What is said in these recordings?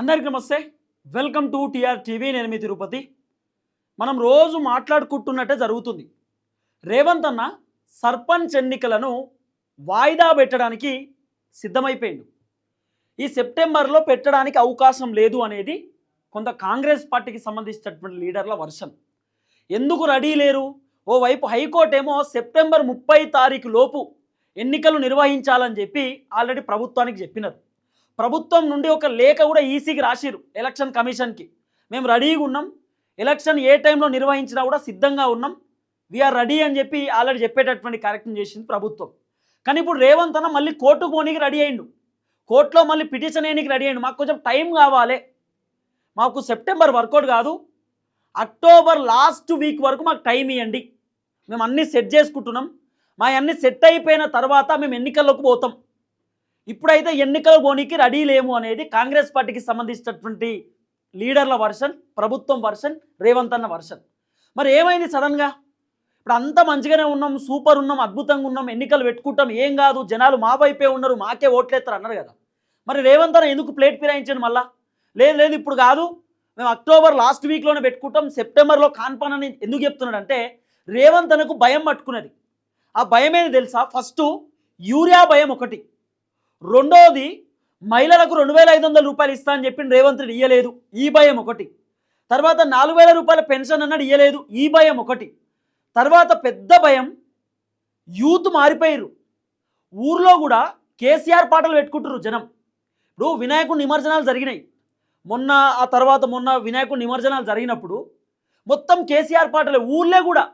అందరికి నమస్తే. Welcome to TR TV. నేను మీ తిరుపతి. మనం రోజు మాట్లాడుకుంటున్నట్టే జరుగుతుంది. రేవంత్ అన్న సర్పంచ్ ఎన్నికలను వాయిదా పెట్టడానికి సిద్ధమైపోయిండు. ఈ సెప్టెంబర్లో పెట్టడానికి అవకాశం లేదు అనేది కొంత కాంగ్రెస్ పార్టీకి సంబంధించినటువంటి లీడర్ల వర్షన్ ఎందుకు రెడీ లేరు? ఓవైపు హైకోర్టు ఏమో సెప్టెంబర్ ముప్పై తారీఖు లోపు ఎన్నికలు నిర్వహించాలని చెప్పి ఆల్రెడీ ప్రభుత్వానికి చెప్పినారు. ప్రభుత్వం నుండి ఒక లేఖ కూడా ఈసీకి రాసిరు ఎలక్షన్ కమిషన్కి. మేము రెడీగా ఉన్నాం. ఎలక్షన్ ఏ టైంలో నిర్వహించినా కూడా సిద్ధంగా ఉన్నాం. వీఆర్ రెడీ అని చెప్పి ఆల్రెడీ చెప్పేటటువంటి కార్యక్రమం చేసింది ప్రభుత్వం. కానీ ఇప్పుడు రేవంత్ అన్న మళ్ళీ కోర్టు పోనీకి రెడీ అయ్యిండు. కోర్టులో మళ్ళీ పిటిషన్ వేయడానికి రెడీ అయ్యిండు. మాకు కొంచెం టైం కావాలి. మాకు సెప్టెంబర్ వర్కౌట్ కాదు. అక్టోబర్ లాస్ట్ వీక్ వరకు మాకు టైం ఇవ్వండి మేము అన్నీ సెట్ చేసుకుంటున్నాం. మా అన్నీ సెట్ అయిపోయిన తర్వాత మేము ఎన్నికల్లోకి పోతాం. ఇప్పుడైతే ఎన్నికలు పోనీకి రెడీ లేము అనేది కాంగ్రెస్ పార్టీకి సంబంధించినటువంటి లీడర్ల వర్షన్ ప్రభుత్వం వర్షన్ రేవంత్ అన్న వర్షన్. మరి ఏమైంది సడన్గా ఇప్పుడు అంత మంచిగానే ఉన్నాం సూపర్ ఉన్నాం అద్భుతంగా ఉన్నాం ఎన్నికలు పెట్టుకుంటాం ఏం కాదు జనాలు మా వైపే ఉన్నారు మాకే ఓట్లేస్తారు అన్నారు కదా. మరి రేవంత్ అన్న ఎందుకు ప్లేట్ ఫిరాయించండి మళ్ళా? లేదు లేదు ఇప్పుడు కాదు. మేము అక్టోబర్ లాస్ట్ వీక్లోనే పెట్టుకుంటాం సెప్టెంబర్లో కాన్పాన్ అని ఎందుకు చెప్తున్నాడంటే రేవంత్ అనకు భయం పట్టుకున్నది. ఆ భయం ఏది తెలుసా? ఫస్ట్ యూరియా భయం ఒకటి. రెండోది మహిళలకు రెండు వేల ఐదు వందల రూపాయలు ఇస్తా అని చెప్పిన రేవంత్ రెడ్డి ఇయ్యలేదు. ఈ భయం ఒకటి. తర్వాత నాలుగు వేల రూపాయల పెన్షన్ అన్నాడు ఇయ్యలేదు. ఈ భయం ఒకటి. తర్వాత పెద్ద భయం యూత్ మారిపోయారు ఊర్లో కూడా కేసీఆర్ పాటలు పెట్టుకుంటారు జనం. ఇప్పుడు వినాయకుడి నిమజ్జనాలు జరిగినాయి. మొన్న ఆ తర్వాత మొన్న వినాయకుడి నిమజ్జనాలు జరిగినప్పుడు మొత్తం కేసీఆర్ పాటలే. ఊళ్ళే కూడా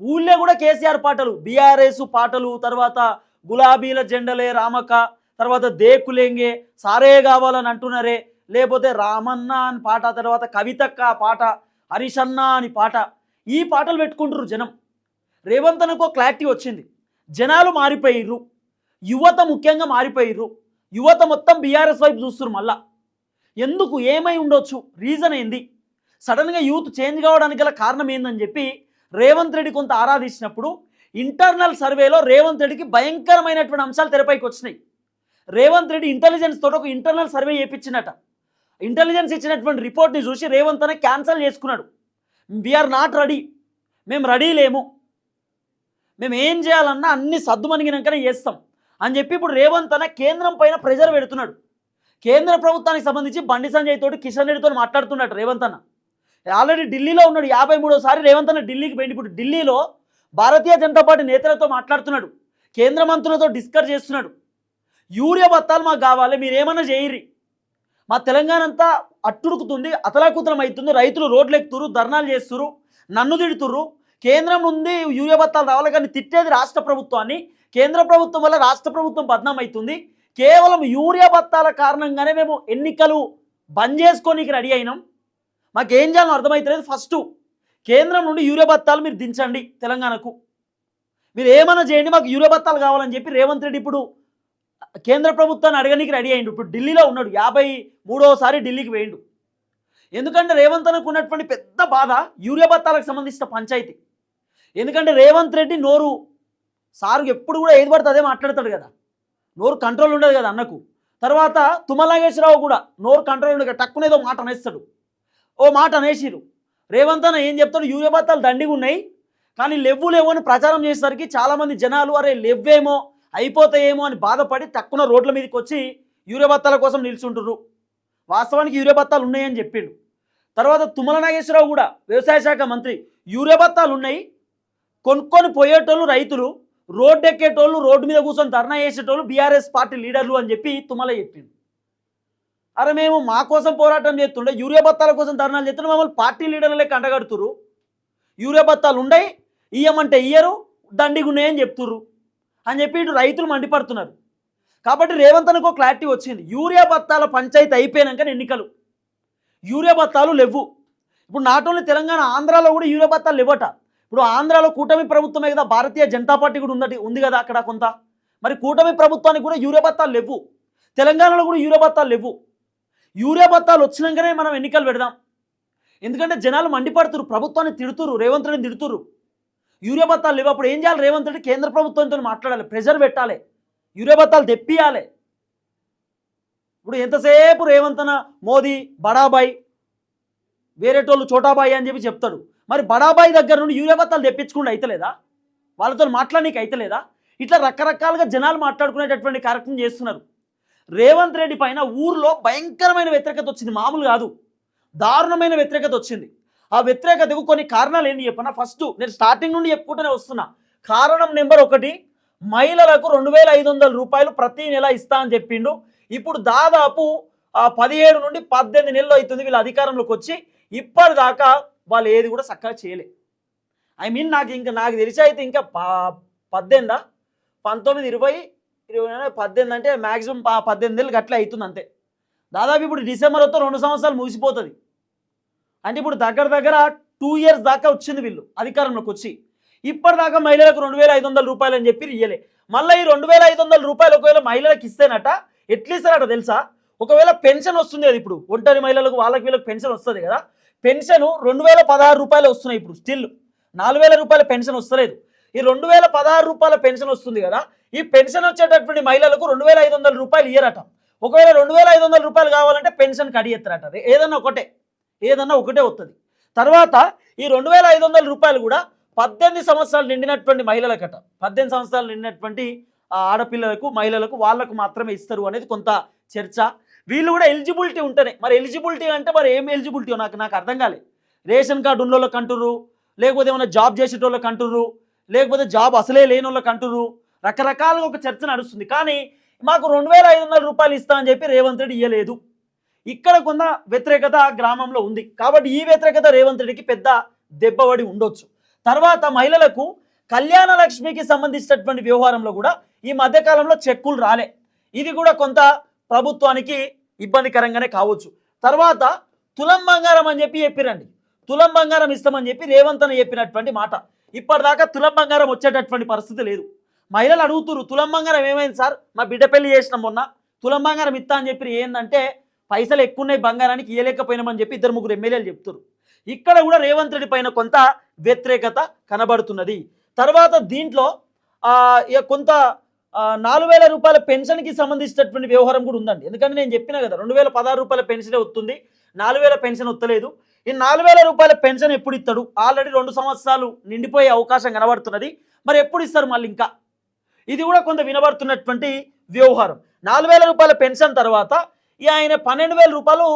ఊళ్ళే కూడా కేసీఆర్ పాటలు. బీఆర్ఎస్ పాటలు తర్వాత గులాబీల జెండలే రామక తర్వాత దేకులేంగే సారే కావాలని అంటున్నారే. లేకపోతే రామన్న అని పాట తర్వాత కవితక్క పాట హరిషన్న అని పాట ఈ పాటలు పెట్టుకుంటారు జనం. రేవంత్ అనకు క్లారిటీ వచ్చింది. జనాలు మారిపోయిర్రు. యువత ముఖ్యంగా మారిపోయిర్రు. యువత మొత్తం బీఆర్ఎస్ వైపు చూస్తున్నారు మళ్ళా. ఎందుకు? ఏమై ఉండొచ్చు? రీజన్ ఏంది? సడన్గా యూత్ చేంజ్ కావడానికి గల కారణం ఏందని చెప్పి రేవంత్ రెడ్డి కొంత ఆరాధించినప్పుడు ఇంటర్నల్ సర్వేలో రేవంత్ రెడ్డికి భయంకరమైనటువంటి అంశాలు తెరపైకి వచ్చినాయి. రేవంత్ రెడ్డి ఇంటెలిజెన్స్ తోటి ఒక ఇంటర్నల్ సర్వే చేయించినట ఇంటెలిజెన్స్ ఇచ్చినటువంటి రిపోర్ట్ని చూసి రేవంత్ అనే క్యాన్సల్ చేసుకున్నాడు. వీఆర్ నాట్ రెడీ మేము రెడీ లేము. మేము ఏం చేయాలన్నా అన్ని సద్దుమణిగినాకనే చేస్తాం. అని చెప్పి ఇప్పుడు రేవంత్ అన్న కేంద్రం పైన ప్రెజర్ పెడుతున్నాడు. కేంద్ర ప్రభుత్వానికి సంబంధించి బండి సంజయ్ తోటి కిషన్ రెడ్డితో మాట్లాడుతున్నాడు రేవంత్ అన్న. ఆల్రెడీ ఢిల్లీలో ఉన్నాడు యాభై మూడోసారి రేవంత్ అన్న ఢిల్లీకి పోయింది ఇప్పుడు ఢిల్లీలో భారతీయ జనతా పార్టీ నేతలతో మాట్లాడుతున్నాడు. కేంద్ర మంత్రులతో డిస్కస్ చేస్తున్నాడు. యూరియా బత్తాలు మాకు కావాలి మీరు ఏమన్నా చేయరి మా తెలంగాణ అంతా అట్టుడుకుతుంది అతలాకుతలం అవుతుంది రైతులు రోడ్లు ఎక్కుతురు ధర్నాలు చేస్తురు నన్ను తిడుతురు కేంద్రం నుండి యూరియా బత్తాలు రావాలి కానీ తిట్టేది రాష్ట్ర ప్రభుత్వాన్ని. కేంద్ర ప్రభుత్వం వల్ల రాష్ట్ర ప్రభుత్వం బద్నాం అవుతుంది కేవలం యూరియా బత్తాల కారణంగానే మేము ఎన్నికలు బంద్ చేసుకోనికి రెడీ అయినాం. మాకేం చేయాలో అర్థమవుతలేదు ఫస్ట్. కేంద్రం నుండి యూరియా బత్తాలు మీరు దించండి తెలంగాణకు. మీరు ఏమైనా చేయండి మాకు యూరియా బత్తాలు కావాలని చెప్పి రేవంత్ రెడ్డి ఇప్పుడు కేంద్ర ప్రభుత్వాన్ని అడగనికి రెడీ అయ్యిండు ఇప్పుడు ఢిల్లీలో ఉన్నాడు. యాభై మూడోసారి ఢిల్లీకి వేయండు. ఎందుకంటే రేవంత్ అన్నకు ఉన్నటువంటి పెద్ద బాధ యూరియా బత్తాలకు సంబంధించిన పంచాయతీ. ఎందుకంటే రేవంత్ రెడ్డి నోరు సారు ఎప్పుడు కూడా ఏది పడితే అదే మాట్లాడతాడు కదా. నోరు కంట్రోల్ ఉండదు కదా అన్నకు. తర్వాత తుమ్మలాగేశ్వరరావు కూడా నోరు కంట్రోల్ ఉండదు కదా. టక్కునేదో మాట అనేస్తాడు. ఓ మాట అనేసిరు రేవంత్ అన్న ఏం చెప్తాడు? యూరియా బత్తాలు దండిగా ఉన్నాయి. కానీ లెవ్వు లేవు అని ప్రచారం చేసేసరికి చాలామంది జనాలు అరే లెవ్వేమో అయిపోతాయేమో అని బాధపడి తక్కువ రోడ్ల మీదకి వచ్చి యూరియా బత్తాల కోసం నిల్చుంటుర్రు. వాస్తవానికి యూరియా బత్తాలు ఉన్నాయని చెప్పిండు. తర్వాత తుమ్మల నాగేశ్వరరావు కూడా వ్యవసాయ శాఖ మంత్రి యూరియా బత్తాలు ఉన్నాయి. కొనుక్కొని పోయేటోళ్ళు రైతులు రోడ్డు ఎక్కేటోళ్ళు రోడ్డు మీద కూర్చొని ధర్నా చేసేటోళ్ళు బీఆర్ఎస్ పార్టీ లీడర్లు అని చెప్పి తుమ్మల చెప్పిండు. అరే మేము మా కోసం పోరాటం చేస్తుండే యూరియా బత్తాల కోసం ధర్నాలు చేస్తుండే మమ్మల్ని పార్టీ లీడర్ల లెక్క యూరియా బత్తాలు ఉండయి ఇయ్యమంటే ఇయ్యరు దండిగా ఉన్నాయని చెప్తుర్రు. అని చెప్పి ఇటు రైతులు మండిపడుతున్నారు. కాబట్టి రేవంత్ అనుకో క్లారిటీ వచ్చింది. యూరియా బత్తాల పంచాయతీ అయిపోయినాక ఎన్నికలు. యూరియా బత్తాలు లేవు. ఇప్పుడు నాట్ ఓన్లీ తెలంగాణ ఆంధ్రాలో కూడా యూరియా బత్తాలు లేవట. ఇప్పుడు ఆంధ్రాలో కూటమి ప్రభుత్వమే కదా భారతీయ జనతా పార్టీ కూడా ఉందటి ఉంది కదా అక్కడ కొంత. మరి కూటమి ప్రభుత్వానికి కూడా యూరియా బత్తాలు లేవు. తెలంగాణలో కూడా యూరియా బత్తాలు లేవు. యూరియా బత్తాలు వచ్చినాకనే మనం ఎన్నికలు పెడదాం. ఎందుకంటే జనాలు మండిపడుతురు ప్రభుత్వాన్ని తిడుతురు రేవంత్ రెడ్డిని తిడుతురు యూరియా బత్తాలు లేవు. అప్పుడు ఏం చేయాలి రేవంత్ రెడ్డి? కేంద్ర ప్రభుత్వంతో మాట్లాడాలి ప్రెజర్ పెట్టాలి యూరియా బత్తాలు తెప్పియాలి. ఇప్పుడు ఎంతసేపు రేవంతన మోదీ బడాబాయ్ వేరేటోళ్ళు చోటాబాయి అని చెప్పి చెప్తాడు. మరి బడాబాయి దగ్గర నుండి యూరియా బత్తాలు తెప్పించుకుంటూ అయితలేదా? వాళ్ళతో మాట్లాడనీకి అయితలేదా? ఇట్లా రకరకాలుగా జనాలు మాట్లాడుకునేటటువంటి కార్యక్రమం చేస్తున్నారు. రేవంత్ రెడ్డి పైన ఊర్లో భయంకరమైన వ్యతిరేకత వచ్చింది. మామూలు కాదు. దారుణమైన వ్యతిరేకత వచ్చింది. ఆ వ్యతిరేకతకు కొన్ని కారణాలు ఏంటి చెప్పనా? ఫస్ట్ నేను స్టార్టింగ్ నుండి చెప్పుకుంటూనే వస్తున్నా. కారణం నెంబర్ ఒకటి మహిళలకు రెండు వేల ఐదు వందల రూపాయలు ప్రతి నెల ఇస్తా అని చెప్పిండు. ఇప్పుడు దాదాపు పదిహేడు నుండి పద్దెనిమిది నెలలు అవుతుంది వీళ్ళ అధికారంలోకి వచ్చి. ఇప్పటిదాకా వాళ్ళు ఏది కూడా చక్కగా చేయలే. ఐ మీన్ నాకు ఇంకా నాకు తెలిసి అయితే ఇంకా పద్దెనిమిదా? పంతొమ్మిది ఇరవై ఇరవై పద్దెనిమిది అంటే మ్యాక్సిమం పద్దెనిమిది నెలలు గట్లే అవుతుంది అంతే. దాదాపు ఇప్పుడు డిసెంబర్ వస్తే రెండు సంవత్సరాలు ముగిసిపోతుంది. అంటే ఇప్పుడు దగ్గర దగ్గర టూ ఇయర్స్ దాకా వచ్చింది వీళ్ళు అధికారంలోకి వచ్చి. ఇప్పటిదాకా మహిళలకు రెండు వేల ఐదు వందల రూపాయలు అని చెప్పి ఇయ్యలే. మళ్ళీ ఈ రెండు వేల ఐదు వందల రూపాయలు ఒకవేళ మహిళలకు ఇస్తేనట ఎట్లా ఇస్తారట తెలుసా? ఒకవేళ పెన్షన్ వస్తుంది అది ఇప్పుడు ఒంటరి మహిళలకు వాళ్ళకి వీళ్ళకి పెన్షన్ వస్తుంది కదా. పెన్షన్ రెండు వేల పదహారు రూపాయలు వస్తున్నాయి ఇప్పుడు స్టిల్ నాలుగు వేల రూపాయల పెన్షన్ వస్తలేదు. ఈ రెండు వేల పదహారు రూపాయల పెన్షన్ వస్తుంది కదా ఈ పెన్షన్ వచ్చేటటువంటి మహిళలకు రెండు వేల ఐదు వందల రూపాయలు ఇయ్యరట. ఒకవేళ రెండు వేల ఐదు వందల రూపాయలు కావాలంటే పెన్షన్ కడియెత్తరట ఏదన్నా ఒకటే. ఏదన్నా ఒకటే వస్తుంది తర్వాత ఈ రెండు వేల ఐదు వందల రూపాయలు కూడా పద్దెనిమిది సంవత్సరాలు నిండినటువంటి మహిళలకట. పద్దెనిమిది సంవత్సరాలు నిండినటువంటి ఆడపిల్లలకు మహిళలకు వాళ్ళకు మాత్రమే ఇస్తారు అనేది కొంత చర్చ. వీళ్ళు కూడా ఎలిజిబిలిటీ ఉంటేనే. మరి ఎలిజిబిలిటీ అంటే మరి ఏం ఎలిజిబిలిటీ నాకు నాకు అర్థం కాలేదు. రేషన్ కార్డు ఉన్న వాళ్ళకి అంటుర్రు లేకపోతే ఏమైనా జాబ్ చేసేటోళ్ళకి అంటుర్రు లేకపోతే జాబ్ అసలే లేని వాళ్ళకి అంటుర్రు. రకరకాలుగా ఒక చర్చ నడుస్తుంది. కానీ మాకు రెండు వేల ఐదు వందల రూపాయలు ఇస్తా అని చెప్పి రేవంత్ రెడ్డి ఇవ్వలేదు ఇక్కడ కొంత వ్యతిరేకత గ్రామంలో ఉంది. కాబట్టి ఈ వ్యతిరేకత రేవంత్ రెడ్డికి పెద్ద దెబ్బబడి ఉండొచ్చు. తర్వాత మహిళలకు కళ్యాణ లక్ష్మికి సంబంధించినటువంటి వ్యవహారంలో కూడా ఈ మధ్యకాలంలో చెక్కులు రాలే. ఇది కూడా కొంత ప్రభుత్వానికి ఇబ్బందికరంగానే కావచ్చు. తర్వాత తులం బంగారం అని చెప్పి చెప్పిరండి. తులం బంగారం ఇస్తామని చెప్పి రేవంత్ అని చెప్పినటువంటి మాట. ఇప్పటిదాకా తులం బంగారం వచ్చేటటువంటి పరిస్థితి లేదు. మహిళలు అడుగుతున్నారు తులం బంగారం ఏమైంది సార్? మా బిడ్డ పెళ్ళి చేసినాం మొన్న. తులం బంగారం ఇస్తా అని చెప్పి ఏంటంటే పైసలు ఎక్కువ ఉన్నాయి బంగారానికి ఇయ్యలేకపోయినామని చెప్పి ఇద్దరు ముగ్గురు ఎమ్మెల్యేలు చెప్తారు ఇక్కడ కూడా రేవంత్ రెడ్డి పైన కొంత వ్యతిరేకత కనబడుతున్నది. తర్వాత దీంట్లో ఇక కొంత నాలుగు వేల రూపాయల పెన్షన్కి సంబంధించినటువంటి వ్యవహారం కూడా ఉందండి. ఎందుకంటే నేను చెప్పిన కదా రెండు వేల పదహారు రూపాయల పెన్షనే వస్తుంది నాలుగు వేల పెన్షన్ వస్తలేదు. ఈ నాలుగు వేల రూపాయల పెన్షన్ ఎప్పుడు ఇస్తాడు? ఆల్రెడీ రెండు సంవత్సరాలు నిండిపోయే అవకాశం కనబడుతున్నది. మరి ఎప్పుడు ఇస్తారు మళ్ళీ ఇంకా? ఇది కూడా కొంత వినబడుతున్నటువంటి వ్యవహారం. నాలుగు వేల రూపాయల పెన్షన్ తర్వాత ఈ ఆయన పన్నెండు వేల రూపాయలు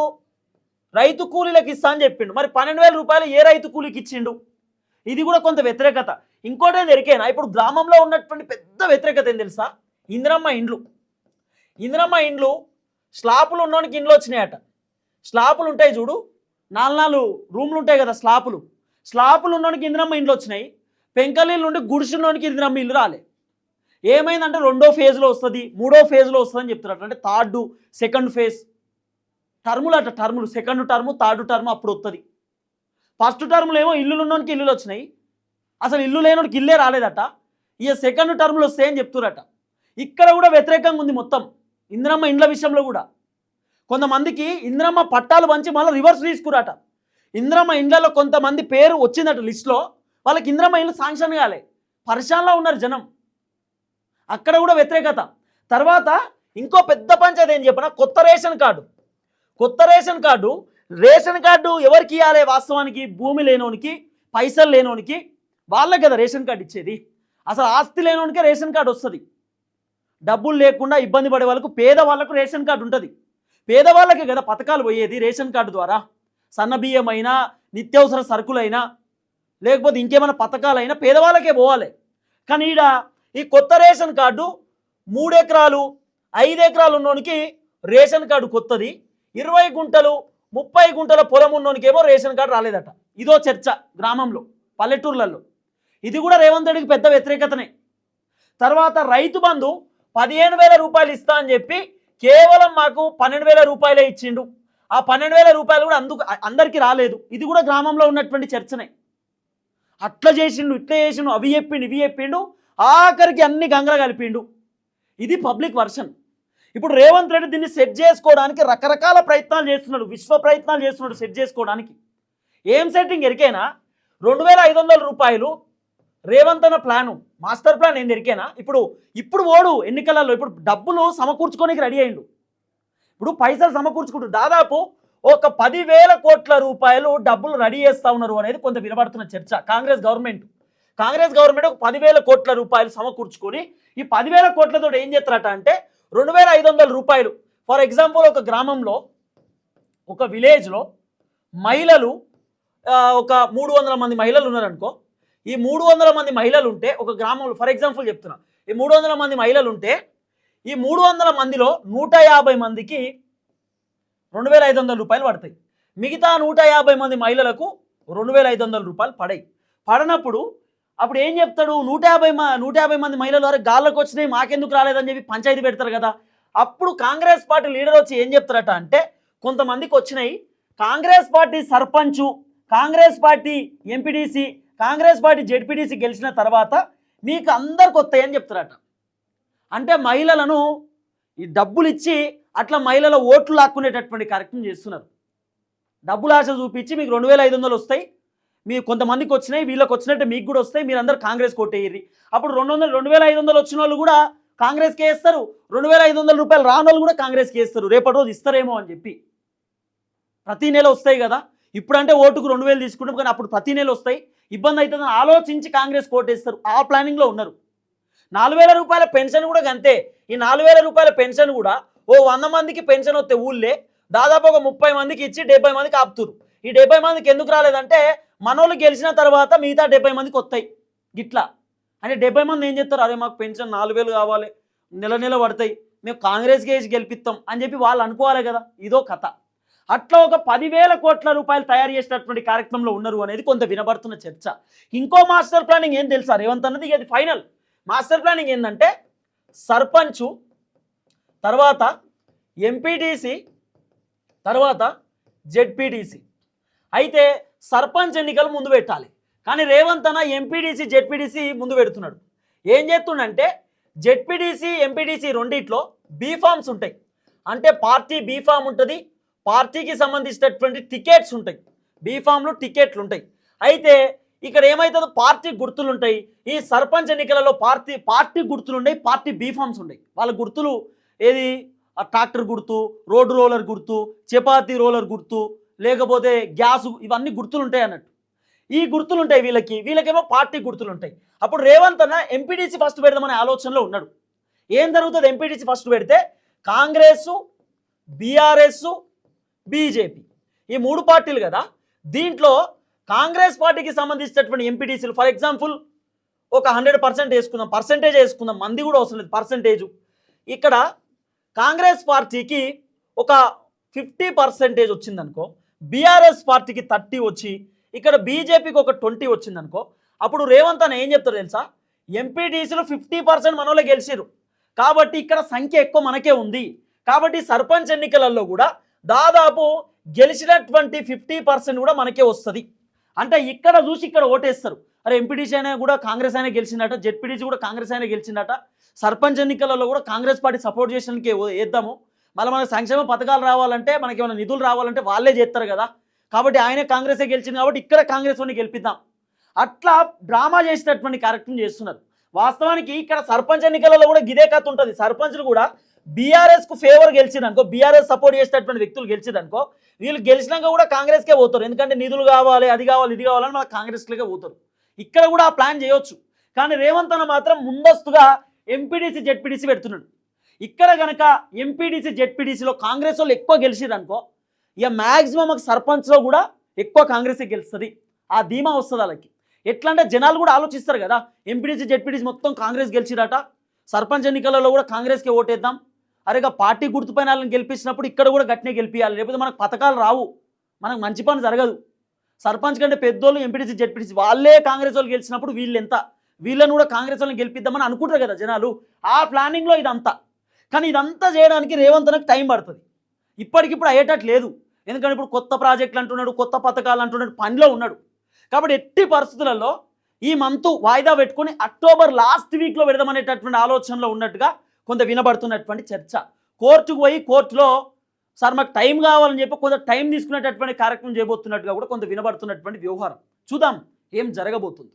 రైతు కూలీలకు ఇస్తా అని చెప్పిండు. మరి పన్నెండు వేల రూపాయలు ఏ రైతు కూలీకి ఇచ్చిండు? ఇది కూడా కొంత వ్యతిరేకత. ఇంకోటి ఎరికైనా? ఇప్పుడు గ్రామంలో ఉన్నటువంటి పెద్ద వ్యతిరేకత ఏం తెలుసా? ఇందిరమ్మ ఇండ్లు. ఇందిరమ్మ ఇండ్లు స్లాపులు ఉన్నోనికి ఇండ్లు వచ్చినాయట. స్లాపులు ఉంటాయి చూడు. నాలుగు నాలుగు రూమ్లు ఉంటాయి కదా స్లాపులు. స్లాపులు ఉన్నోనికి ఇందిరమ్మ ఇండ్లు వచ్చినాయి. పెంకలీళ్ళు ఉండి గుడిసున్నోనికి ఇందిరమ్మ ఇల్లు రాలే. ఏమైందంటే రెండో ఫేజ్లో వస్తుంది మూడో ఫేజ్లో వస్తుంది అని చెప్తున్నారు అంటే థర్డ్ సెకండ్ ఫేజ్ టర్ములు అట టర్ములు సెకండ్ టర్మ్ థర్డ్ టర్మ్ అప్పుడు వస్తుంది ఫస్ట్ టర్మ్లో ఏమో ఇల్లులు ఉన్నోనికి ఇల్లులు వచ్చినాయి. అసలు ఇల్లు లేనోడికి ఇల్లే రాలేదట. ఇక సెకండ్ టర్మ్లో వస్తాయి అని చెప్తురట ఇక్కడ కూడా వ్యతిరేకంగా ఉంది మొత్తం. ఇందిరమ్మ ఇండ్ల విషయంలో కూడా. కొంతమందికి ఇందిరమ్మ పట్టాలు పంచి మళ్ళీ రివర్స్ తీసుకురాట. ఇందిరమ్మ ఇండ్లలో కొంతమంది పేరు వచ్చిందట లిస్ట్లో. వాళ్ళకి ఇందిరమ్మ ఇల్లు శాంక్షన్ కాలే. పరిశాన్లో ఉన్నారు జనం. అక్కడ కూడా వ్యతిరేకత. తర్వాత ఇంకో పెద్ద పంచాయతీ ఏం చెప్పిన? కొత్త రేషన్ కార్డు. కొత్త రేషన్ కార్డు రేషన్ కార్డు ఎవరికి ఇవ్వాలి వాస్తవానికి? భూమి లేనోనికి పైసలు లేనోనికి. వాళ్ళే కదా రేషన్ కార్డు ఇచ్చేది. అసలు ఆస్తి లేనోనికే రేషన్ కార్డు వస్తుంది. డబ్బులు లేకుండా ఇబ్బంది పడే వాళ్ళకు పేదవాళ్ళకు రేషన్ కార్డు ఉంటుంది. పేదవాళ్ళకే కదా పథకాలు పోయేది రేషన్ కార్డు ద్వారా. సన్న బియ్యం అయినా నిత్యావసర సరుకులైనా లేకపోతే ఇంకేమైనా పథకాలైనా పేదవాళ్ళకే పోవాలి. కానీ ఈడ ఈ కొత్త రేషన్ కార్డు మూడు ఎకరాలు ఐదు ఎకరాలు ఉన్నోనికి రేషన్ కార్డు కొత్తది. ఇరవై గుంటలు ముప్పై గుంటల పొలం ఉన్నోనికి ఏమో రేషన్ కార్డు రాలేదట. ఇదో చర్చ గ్రామంలో పల్లెటూర్లలో. ఇది కూడా రేవంత్ రెడ్డికి పెద్ద వ్యతిరేకతనే. తర్వాత రైతు బంధు పదిహేను వేల రూపాయలు ఇస్తా అని చెప్పి కేవలం మాకు పన్నెండు వేల రూపాయలే ఇచ్చిండు. ఆ పన్నెండు వేల రూపాయలు కూడా అందుకు అందరికీ రాలేదు. ఇది కూడా గ్రామంలో ఉన్నటువంటి చర్చనే. అట్లా చేసిండు ఇట్లా చేసిండు అవి చెప్పిండు ఇవి చెప్పిండు. ఆఖరికి అన్ని గంగలు కలిపిండు. ఇది పబ్లిక్ వర్షన్. ఇప్పుడు రేవంత్ రెడ్డి దీన్ని సెట్ చేసుకోవడానికి రకరకాల ప్రయత్నాలు చేస్తున్నాడు విశ్వ ప్రయత్నాలు చేస్తున్నాడు సెట్ చేసుకోవడానికి. ఏం సెట్టింగ్ ఎరికైనా? రెండు వేల ఐదు వందల రూపాయలు రేవంత్ అన్న ప్లాను మాస్టర్ ప్లాన్ ఏం ఎరికేనా? ఇప్పుడు ఇప్పుడు ఓడు ఎన్నికలలో ఇప్పుడు డబ్బులు సమకూర్చుకోనికి రెడీ అయ్యిండు ఇప్పుడు పైసలు సమకూర్చుకుంటారు దాదాపు ఒక పదివేల కోట్ల రూపాయలు డబ్బులు రెడీ చేస్తా ఉన్నారు అనేది కొంత వినబడుతున్న చర్చ కాంగ్రెస్ గవర్నమెంట్. కాంగ్రెస్ గవర్నమెంట్ ఒక పదివేల కోట్ల రూపాయలు సమకూర్చుకొని ఈ పదివేల కోట్లతో ఏం చేస్తారట అంటే రెండు వేల ఐదు వందల రూపాయలు. ఫర్ ఎగ్జాంపుల్ ఒక గ్రామంలో ఒక విలేజ్లో మహిళలు ఒక మూడు వందల మంది మహిళలు ఉన్నారనుకో ఈ మూడు వందల మంది మహిళలు ఉంటే ఒక గ్రామంలో ఫర్ ఎగ్జాంపుల్ చెప్తున్నా ఈ మూడు వందల మంది మహిళలు ఉంటే ఈ మూడు వందల మందిలో నూట యాభై మందికి రెండు వేల ఐదు వందల రూపాయలు పడతాయి. మిగతా నూట యాభై మంది మహిళలకు రెండు వేల ఐదు వందల రూపాయలు పడాయి. పడనప్పుడు అప్పుడు ఏం చెప్తాడు? నూట యాభై నూట యాభై మంది మహిళలు వారు గాల్లోకి వచ్చినాయి మాకెందుకు రాలేదని చెప్పి పంచాయతీ పెడతారు కదా. అప్పుడు కాంగ్రెస్ పార్టీ లీడర్ వచ్చి ఏం చెప్తారట అంటే కొంతమందికి వచ్చినాయి. Congress party sarpanch Congress party MPDC Congress party ZPDC గెలిచిన తర్వాత మీకు అందరికి వస్తాయని చెప్తారట. అంటే మహిళలను ఈ డబ్బులు ఇచ్చి అట్లా మహిళల ఓట్లు లాక్కునేటటువంటి కార్యక్రమం చేస్తున్నారు. డబ్బులు ఆశ చూపించి మీకు రెండు వేల ఐదు వందలు వస్తాయి. మీ కొంతమందికి వచ్చినాయి వీళ్ళకి వచ్చినట్టు మీకు కూడా వస్తాయి మీరు అందరు కాంగ్రెస్ కొట్టేయ్యి అప్పుడు రెండు వందలు రెండు వేల ఐదు వందలు వచ్చిన వాళ్ళు కూడా కాంగ్రెస్కే వేస్తారు. రెండు వేల ఐదు వందల రూపాయలు రాని వాళ్ళు కూడా కాంగ్రెస్కి వేస్తారు. రేపటి రోజు ఇస్తారేమో అని చెప్పి. ప్రతి నెల వస్తాయి కదా. ఇప్పుడంటే ఓటుకు రెండు వేలు తీసుకుంటాం కానీ అప్పుడు ప్రతి నెల వస్తాయి. ఇబ్బంది అవుతుందని ఆలోచించి కాంగ్రెస్ కోటేస్తారు. ఆ ప్లానింగ్లో ఉన్నారు. నాలుగు వేల రూపాయల పెన్షన్ కూడా అంతే ఈ నాలుగు వేల రూపాయల పెన్షన్ కూడా ఓ వంద మందికి పెన్షన్ వస్తే ఊళ్ళే. దాదాపు ఒక ముప్పై మందికి ఇచ్చి డెబ్బై మందికి ఆపుతురు ఈ డెబ్బై మందికి ఎందుకు రాలేదంటే మనోళ్ళు గెలిచిన తర్వాత మిగతా డెబ్బై మందికి వస్తాయి గిట్లా. అంటే డెబ్బై మంది ఏం చేస్తారు? అరే మాకు పెన్షన్ నాలుగు వేలు కావాలి. నెల నెల పడతాయి. మేము కాంగ్రెస్కి వేసి గెలిపిస్తాం అని చెప్పి వాళ్ళు అనుకోవాలి కదా. ఇదో కథ. అట్లా ఒక పదివేల కోట్ల రూపాయలు తయారు చేసినటువంటి కార్యక్రమంలో ఉన్నారు అనేది కొంత వినబడుతున్న చర్చ. ఇంకో మాస్టర్ ప్లానింగ్ ఏం తెలుసా? రేవంత్ అన్నది ఇది ఫైనల్. మాస్టర్ ప్లానింగ్ ఏంటంటే సర్పంచు తర్వాత ఎంపీటీసీ తర్వాత జెడ్పీటీసీ. అయితే సర్పంచ్ ఎన్నికలు ముందు పెట్టాలి. కానీ రేవంత్ అన్న ఎంపీడీసీ జెడ్పీడీసీ ముందు పెడుతున్నాడు. ఏం చేస్తుండంటే జెడ్పీడీసీ ఎంపీడీసీ రెండిట్లో బీఫామ్స్ ఉంటాయి. అంటే పార్టీ బీఫామ్ ఉంటుంది పార్టీకి సంబంధించినటువంటి టికెట్స్ ఉంటాయి. బీఫామ్లు టికెట్లు ఉంటాయి. అయితే ఇక్కడ ఏమవుతుందో పార్టీ గుర్తులు ఉంటాయి. ఈ సర్పంచ్ ఎన్నికలలో పార్టీ పార్టీ గుర్తులు ఉన్నాయి పార్టీ బీఫామ్స్ ఉన్నాయి. వాళ్ళ గుర్తులు ఏది? ట్రాక్టర్ గుర్తు రోడ్డు రోలర్ గుర్తు చపాతీ రోలర్ గుర్తు లేకపోతే గ్యాసు ఇవన్నీ గుర్తులు ఉంటాయి అన్నట్టు. ఈ గుర్తులు ఉంటాయి వీళ్ళకి వీళ్ళకేమో పార్టీ గుర్తులు ఉంటాయి అప్పుడు రేవంత్ అన్న ఎంపీటీసీ ఫస్ట్ పెడదామనే ఆలోచనలో ఉన్నాడు. ఏం జరుగుతుంది? ఎంపీటీసీ ఫస్ట్ పెడితే కాంగ్రెస్ బీఆర్ఎస్ బీజేపీ ఈ మూడు పార్టీలు కదా దీంట్లో కాంగ్రెస్ పార్టీకి సంబంధించినటువంటి ఎంపీటీసీలు ఫర్ ఎగ్జాంపుల్ ఒక హండ్రెడ్ పర్సెంట్ వేసుకుందాం పర్సెంటేజ్ వేసుకుందాం మంది కూడా అవసరం లేదు పర్సెంటేజ్ ఇక్కడ కాంగ్రెస్ పార్టీకి ఒక ఫిఫ్టీ పర్సెంటేజ్ వచ్చిందనుకో బీఆర్ఎస్ పార్టీకి థర్టీ వచ్చి ఇక్కడ బీజేపీకి ఒక ట్వంటీ వచ్చిందనుకో అప్పుడు రేవంత్ అని ఏం చెప్తారు తెలుసా? ఎంపీటీసీలు ఫిఫ్టీ పర్సెంట్ మనోళ్ళే గెలిచిరు కాబట్టి ఇక్కడ సంఖ్య ఎక్కువ మనకే ఉంది. కాబట్టి సర్పంచ్ ఎన్నికలలో కూడా దాదాపు గెలిచినటువంటి ఫిఫ్టీ పర్సెంట్ కూడా మనకే వస్తుంది. అంటే ఇక్కడ చూసి ఇక్కడ ఓటేస్తారు. అరే ఎంపీటీసీ అయినా కూడా కాంగ్రెస్ అయినా గెలిచిందట జెడ్పీటీసీ కూడా కాంగ్రెస్ అయినా గెలిచిందట. సర్పంచ్ ఎన్నికలలో కూడా కాంగ్రెస్ పార్టీ సపోర్ట్ చేసినందుకే వేద్దాము మళ్ళీ మనకు సంక్షేమ పథకాలు రావాలంటే మనకి ఏమైనా నిధులు రావాలంటే వాళ్ళే చేస్తారు కదా. కాబట్టి ఆయనే కాంగ్రెసే గెలిచింది కాబట్టి ఇక్కడ కాంగ్రెస్ వాడిని గెలిపిద్దాం. అట్లా డ్రామా చేసేటటువంటి కార్యక్రమం చేస్తున్నారు. వాస్తవానికి ఇక్కడ సర్పంచ్ ఎన్నికలలో కూడా గిదే కథ ఉంటుంది. సర్పంచ్లు కూడా బీఆర్ఎస్కు ఫేవర్ గెలిచిందనుకో బీఆర్ఎస్ సపోర్ట్ చేసేటటువంటి వ్యక్తులు గెలిచిందనుకో వీళ్ళు గెలిచినాక కూడా కాంగ్రెస్కే పోతారు. ఎందుకంటే నిధులు కావాలి అది కావాలి ఇది కావాలని మన కాంగ్రెస్లకే పోతారు. ఇక్కడ కూడా ఆ ప్లాన్ చేయొచ్చు. కానీ రేవంత్ అన్న మాత్రం ముందస్తుగా ఎంపీడీసీ జెడ్పీడీసీ పెడుతున్నాడు. ఇక్కడ కనుక ఎంపీడీసీ జెడ్పీడీసీలో కాంగ్రెస్ వాళ్ళు ఎక్కువ గెలిచిరు అనుకో ఇక మ్యాక్సిమం ఒక సర్పంచ్లో కూడా ఎక్కువ కాంగ్రెసే గెలుస్తుంది. ఆ ధీమా వస్తుంది వాళ్ళకి. ఎట్లా అంటే జనాలు కూడా ఆలోచిస్తారు కదా ఎంపీడీసీ జెడ్పీడీసీ మొత్తం కాంగ్రెస్ గెలిచిరట. సర్పంచ్ ఎన్నికలలో కూడా కాంగ్రెస్కే ఓటేద్దాం. అరే పార్టీ గుర్తుపైన వాళ్ళని గెలిపించినప్పుడు ఇక్కడ కూడా గట్టినే గెలిపించాలి లేకపోతే మనకు పథకాలు రావు. మనకు మంచి పని జరగదు. సర్పంచ్ కంటే పెద్దోళ్ళు ఎంపీటీసీ జెడ్పీటీసీ వాళ్ళే కాంగ్రెస్ వాళ్ళు గెలిచినప్పుడు వీళ్ళు ఎంత వీళ్ళని కూడా కాంగ్రెస్ వాళ్ళని గెలిపిద్దామని అనుకుంటారు కదా జనాలు. ఆ ప్లానింగ్లో ఇదంతా. కానీ ఇదంతా చేయడానికి రేవంత్ నాకు టైం పడుతుంది. ఇప్పటికిప్పుడు అయ్యేటట్టు లేదు. ఎందుకంటే ఇప్పుడు కొత్త ప్రాజెక్టులు అంటున్నాడు కొత్త పథకాలు అంటున్నాడు పనిలో ఉన్నాడు. కాబట్టి ఎట్టి పరిస్థితులలో ఈ మంత్ వాయిదా పెట్టుకొని అక్టోబర్ లాస్ట్ వీక్లో పెడదామనేటటువంటి ఆలోచనలో ఉన్నట్టుగా కొంత వినబడుతున్నటువంటి చర్చ. కోర్టుకు పోయి కోర్టులో సార్ మాకు టైం కావాలని చెప్పి కొంత టైం తీసుకునేటటువంటి కార్యక్రమం చేయబోతున్నట్టుగా కూడా కొంత వినబడుతున్నటువంటి వ్యవహారం. చూద్దాం ఏం జరగబోతుంది.